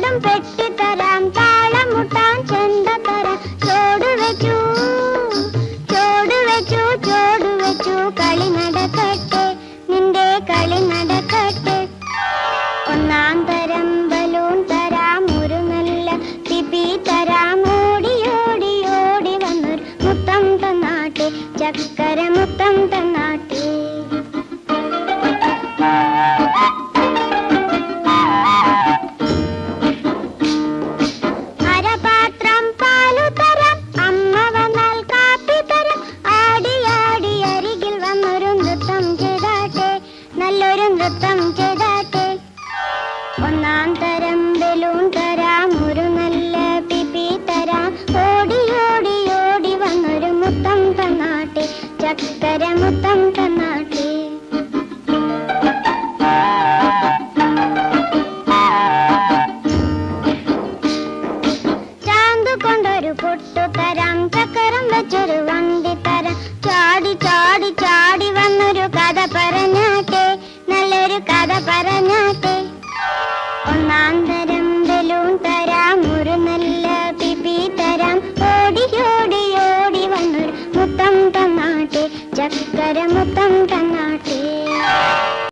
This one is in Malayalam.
ചോടും പെട്ടിത്തരാം താളമുട്ടാൻ ചെന്തത്തരാം ചോട് വെച്ചു ചോട് വെച്ചു ചോട് വെച്ചു കളി നടക്കട്ടെ നിന്റെ കളി നടക്കട്ടെ. ഒന്നാം തരം ബലൂൺ തരാം ഒരു നല്ല പിപി തരാം. ഓടി ഓടി ഓടി വന്നൊരു മുത്തം തന്നാട്ടെ ചക്കര മുത്തം തന്ന നൃത്തം ചെയ്താട്ടെ ഒന്നാം തരം ബലൂൺ തരാം ഒരു നല്ല പിപി തരാം. ഓടി ഓടി ഓടി വന്നൊരു മുത്തം തന്നാട്ടെ. ചക്കര ചക്കര മുത്തം തന്നാട്ടെ.